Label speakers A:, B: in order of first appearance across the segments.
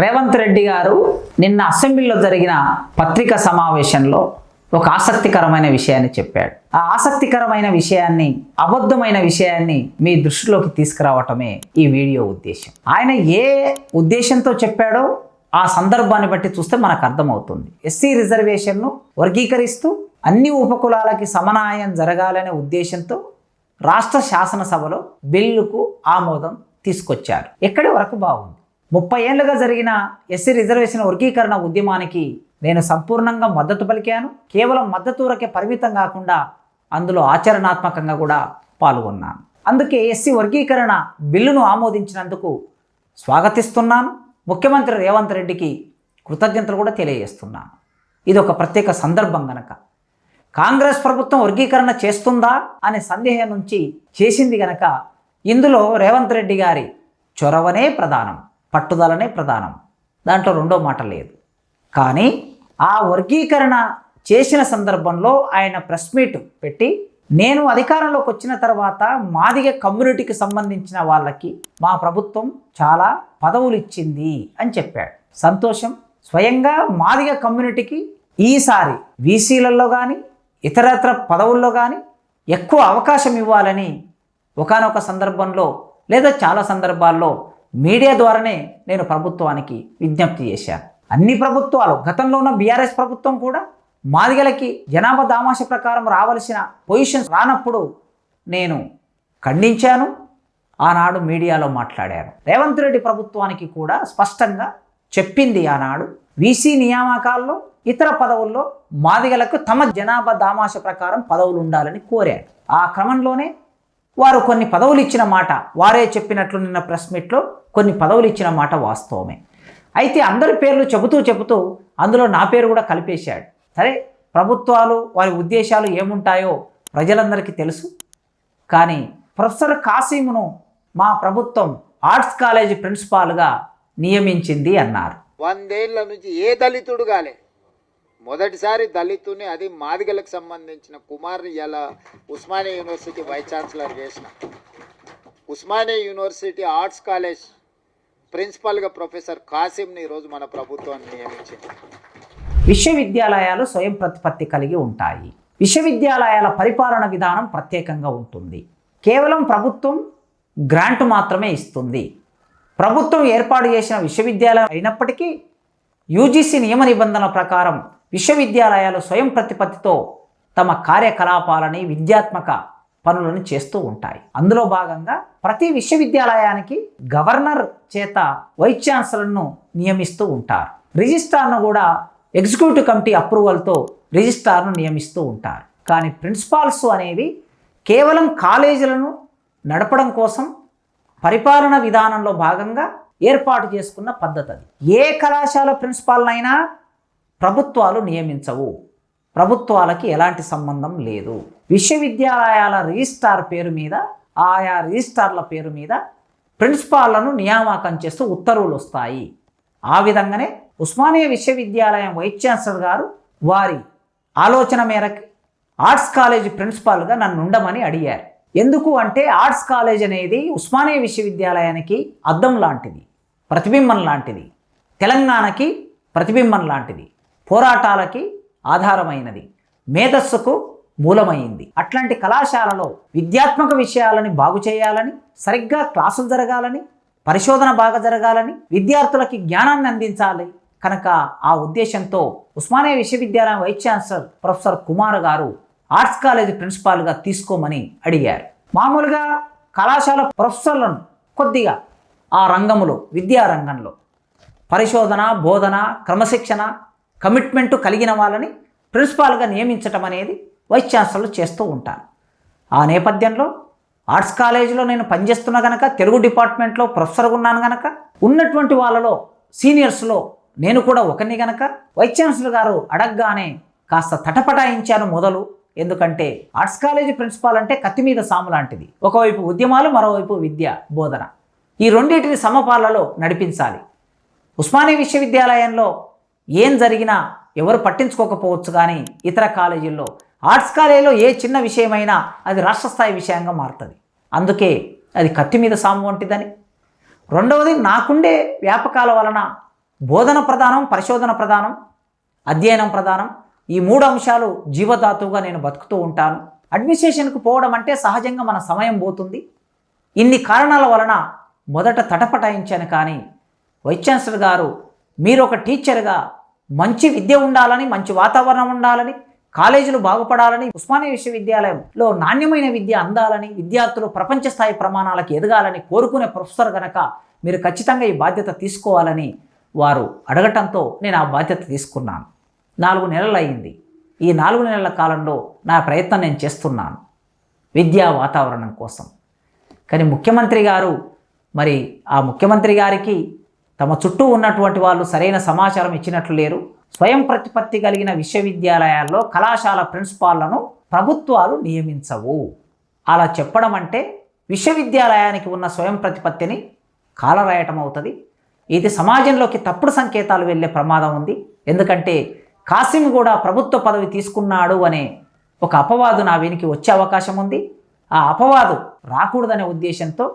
A: రేవంత్ రెడ్డి గారు నిన్న అసెంబ్లీలో జరిగిన పత్రికా సమావేశంలో ఒక ఆసక్తికరమైన విషయాన్ని చెప్పాడు. ఆ ఆసక్తికరమైన విషయాన్ని అబద్ధమైన విషయాన్ని మీ దృష్టిలోకి తీసుకురావటమే ఈ వీడియో ఉద్దేశం. ఆయన ఏ ఉద్దేశంతో చెప్పాడో ఆ సందర్భాన్ని బట్టి చూస్తే మనకు అర్థమవుతుంది. ఎస్సీ రిజర్వేషన్ను వర్గీకరిస్తూ అన్ని ఉపకులాలకి సమన్వయం జరగాలనే ఉద్దేశంతో రాష్ట్ర శాసనసభలో బిల్లుకు ఆమోదం తీసుకొచ్చారు. ఎక్కడి వరకు బాగుంది? ముప్పై ఏళ్ళుగా జరిగిన ఎస్సీ రిజర్వేషన్ వర్గీకరణ ఉద్యమానికి నేను సంపూర్ణంగా మద్దతు పలికాను. కేవలం మద్దతురకే పరిమితం కాకుండా అందులో ఆచరణాత్మకంగా కూడా పాల్గొన్నాను. అందుకే ఎస్సీ వర్గీకరణ బిల్లును ఆమోదించినందుకు స్వాగతిస్తున్నాను. ముఖ్యమంత్రి రేవంత్ రెడ్డికి కృతజ్ఞతలు కూడా తెలియజేస్తున్నాను. ఇది ఒక ప్రత్యేక సందర్భం గనక. కాంగ్రెస్ ప్రభుత్వం వర్గీకరణ చేస్తుందా అనే సందేహం నుంచి చేసింది గనక ఇందులో రేవంత్ రెడ్డి గారి చొరవనే ప్రధానం. పట్టుదలనే ప్రధానం. దాంట్లో రెండో మాట లేదు. కానీ ఆ వర్గీకరణ చేసిన సందర్భంలో ఆయన ప్రెస్ మీట్ పెట్టి నేను అధికారంలోకి వచ్చిన తర్వాత మాదిగ కమ్యూనిటీకి సంబంధించిన వాళ్ళకి మా ప్రభుత్వం చాలా పదవులు ఇచ్చింది అని చెప్పాడు. సంతోషం. స్వయంగా మాదిగ కమ్యూనిటీకి ఈసారి వీసీలలో కానీ ఇతరత్ర పదవుల్లో కానీ ఎక్కువ అవకాశం ఇవ్వాలని ఒకానొక సందర్భంలో లేదా చాలా సందర్భాల్లో మీడియా ద్వారానే నేను ప్రభుత్వానికి విజ్ఞప్తి చేశాను అన్ని ప్రభుత్వాలు గతంలో ఉన్న బీఆర్ఎస్ ప్రభుత్వం కూడా మాదిగలకి జనాభా దామాష ప్రకారం రావలసిన పొజిషన్స్ రానప్పుడు నేను ఖండించాను ఆనాడు మీడియాలో మాట్లాడాను. రేవంత్ రెడ్డి ప్రభుత్వానికి కూడా స్పష్టంగా చెప్పింది ఆనాడు వీసీ నియామకాల్లో ఇతర పదవుల్లో మాదిగలకు తమ జనాభా దామాష ప్రకారం పదవులు ఉండాలని కోరారు. ఆ క్రమంలోనే వారు కొన్ని పదవులు ఇచ్చిన మాట వారే చెప్పినట్లు నిన్న ప్రెస్ మీట్లో కొన్ని పదవులు ఇచ్చిన మాట వాస్తవమే. అయితే అందరి పేర్లు చెబుతూ చెబుతూ అందులో నా పేరు కూడా కలిపేశాడు. సరే ప్రభుత్వాలు వారి ఉద్దేశాలు ఏముంటాయో ప్రజలందరికీ తెలుసు. కానీ ప్రొఫెసర్ కాసీమును మా ప్రభుత్వం ఆర్ట్స్ కాలేజీ ప్రిన్సిపాల్గా నియమించింది అన్నారు.
B: వందేళ్ళ నుంచి ఏ దళితుడు కాలే? మొదటిసారి దళితుని అది మాదిగలకు సంబంధించిన కుమార్ని ఇలా ఉస్మానియా యూనివర్సిటీ వైస్ ఛాన్సలర్ చేసిన. ఉస్మానియా యూనివర్సిటీ ఆర్ట్స్ కాలేజ్ ప్రిన్సిపల్గా ప్రొఫెసర్ కాసింని ఈరోజు మన ప్రభుత్వాన్ని నియమించింది.
A: విశ్వవిద్యాలయాలు స్వయం ప్రతిపత్తి కలిగి ఉంటాయి. విశ్వవిద్యాలయాల పరిపాలన విధానం ప్రత్యేకంగా ఉంటుంది. కేవలం ప్రభుత్వం గ్రాంట్ మాత్రమే ఇస్తుంది. ప్రభుత్వం ఏర్పాటు చేసిన విశ్వవిద్యాలయం అయినప్పటికీ యూజీసీ నియమ నిబంధనల ప్రకారం విశ్వవిద్యాలయాలు స్వయం ప్రతిపత్తితో తమ కార్యకలాపాలని విద్యాత్మక పనులను చేస్తూ ఉంటాయి. అందులో భాగంగా ప్రతి విశ్వవిద్యాలయానికి గవర్నర్ చేత వైస్ ఛాన్సలర్ను నియమిస్తూ ఉంటారు. రిజిస్ట్రార్ను కూడా ఎగ్జిక్యూటివ్ కమిటీ అప్రూవల్తో రిజిస్ట్రార్ను నియమిస్తూ ఉంటారు. కానీ ప్రిన్సిపాల్స్ అనేవి కేవలం కాలేజీలను నడపడం కోసం పరిపాలన విధానంలో భాగంగా ఏర్పాటు చేసుకున్న పద్ధతి అది. ఏ కళాశాల ప్రిన్సిపాల్నైనా ప్రభుత్వాలు నియమించవు. ప్రభుత్వాలకి ఎలాంటి సంబంధం లేదు. విశ్వవిద్యాలయాల రిజిస్టార్ పేరు మీద ఆయా రిజిస్టార్ల పేరు మీద ప్రిన్సిపాళ్ళను నియామకం చేస్తూ ఉత్తర్వులు వస్తాయి. ఆ విధంగానే ఉస్మానియా విశ్వవిద్యాలయం వైస్ ఛాన్సలర్ గారు వారి ఆలోచన మేరకు ఆర్ట్స్ కాలేజ్ ప్రిన్సిపాల్గా నన్ను ఉండమని అడిగారు. ఎందుకు అంటే ఆర్ట్స్ కాలేజ్ అనేది ఉస్మానియా విశ్వవిద్యాలయానికి అద్దం లాంటిది ప్రతిబింబం లాంటిది. తెలంగాణకి ప్రతిబింబం లాంటిది. పోరాటాలకి ఆధారమైనది. మేధస్సుకు మూలమైంది. అట్లాంటి కళాశాలలో విద్యాత్మక విషయాలని బాగు చేయాలని సరిగ్గా క్లాసులు జరగాలని పరిశోధన బాగా జరగాలని విద్యార్థులకి జ్ఞానాన్ని అందించాలి కనుక ఆ ఉద్దేశంతో ఉస్మానియా విశ్వవిద్యాలయం వైస్ ఛాన్సలర్ ప్రొఫెసర్ కుమార్ గారు ఆర్ట్స్ కాలేజ్ ప్రిన్సిపాల్గా తీసుకోమని అడిగారు. మామూలుగా కళాశాల ప్రొఫెసర్లను కొద్దిగా ఆ రంగంలో విద్యారంగంలో పరిశోధన బోధన క్రమశిక్షణ కమిట్మెంట్ కలిగిన వాళ్ళని ప్రిన్సిపాల్గా నియమించటం అనేది వైస్ ఛాన్సలర్ చేస్తూ ఉంటారు. ఆ నేపథ్యంలో ఆర్ట్స్ కాలేజీలో నేను పనిచేస్తున్న గనక తెలుగు డిపార్ట్మెంట్లో ప్రొఫెసర్గా ఉన్నాను గనక ఉన్నటువంటి వాళ్ళలో సీనియర్స్లో నేను కూడా ఒకరిని గనక వైస్ ఛాన్సలర్ గారు అడగగానే కాస్త తటపటాయించాను మొదలు. ఎందుకంటే ఆర్ట్స్ కాలేజీ ప్రిన్సిపాల్ అంటే కత్తి మీద సాము లాంటిది. ఒకవైపు ఉద్యమాలు మరోవైపు విద్య బోధన. ఈ రెండింటిని సమపాలలో నడిపించాలి. ఉస్మానియా విశ్వవిద్యాలయంలో ఏం జరిగినా ఎవరు పట్టించుకోకపోవచ్చు కానీ ఇతర కాలేజీల్లో ఆర్ట్స్ కాలేజీలో ఏ చిన్న విషయమైనా అది రాష్ట్ర స్థాయి విషయంగా మారుతుంది. అందుకే అది కత్తి మీద సాము వంటిదని. రెండవది నాకుండే వ్యాపకాల వలన బోధన ప్రధానం పరిశోధన ప్రధానం అధ్యయనం ప్రధానం. ఈ మూడు అంశాలు జీవధాతువుగా నేను బతుకుతూ ఉంటాను. అడ్మినిస్ట్రేషన్కు పోవడం అంటే సహజంగా మన సమయం పోతుంది. ఇన్ని కారణాల వలన మొదట తటపటాయించాను కానీ వైస్ ఛాన్సలర్ గారు మీరు ఒక టీచర్గా మంచి విద్య ఉండాలని మంచి వాతావరణం ఉండాలని కాలేజీలు బాగుపడాలని ఉస్మానియా విశ్వవిద్యాలయంలో నాణ్యమైన విద్య అందాలని విద్యార్థులు ప్రపంచ స్థాయి ప్రమాణాలకు ఎదగాలని కోరుకునే ప్రొఫెసర్ గనక మీరు ఖచ్చితంగా ఈ బాధ్యత తీసుకోవాలని వారు అడగటంతో నేను ఆ బాధ్యత తీసుకున్నాను. నాలుగు నెలలు అయింది. ఈ నాలుగు నెలల కాలంలో నా ప్రయత్నం నేను చేస్తున్నాను. విద్యా వాతావరణం కోసం. కానీ ముఖ్యమంత్రి గారు మరి ఆ ముఖ్యమంత్రి గారికి తమ చుట్టూ ఉన్నటువంటి వాళ్ళు సరైన సమాచారం ఇచ్చినట్లు లేరు. స్వయం ప్రతిపత్తి కలిగిన విశ్వవిద్యాలయాల్లో కళాశాల ప్రిన్సిపాల్లను ప్రభుత్వాలు నియమించవు. అలా చెప్పడం అంటే విశ్వవిద్యాలయానికి ఉన్న స్వయం ప్రతిపత్తిని కాలరాయటం అవుతుంది ఇది సమాజంలోకి తప్పుడు సంకేతాలు వెళ్ళే ప్రమాదం ఉంది. ఎందుకంటే కాసిం కూడా ప్రభుత్వ పదవి తీసుకున్నాడు అనే ఒక అపవాదు నా వెనికి వచ్చే అవకాశం ఉంది. ఆ అపవాదు రాకూడదనే ఉద్దేశంతో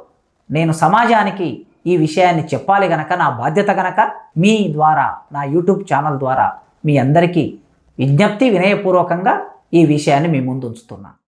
A: నేను సమాజానికి ఈ విషయాన్ని చెప్పాలి గనక నా బాధ్యత గనక మీ ద్వారా నా యూట్యూబ్ ఛానల్ ద్వారా మీ అందరికీ విజ్ఞప్తి వినయపూర్వకంగా ఈ విషయాన్ని మీ ముందు ఉంచుతున్నాను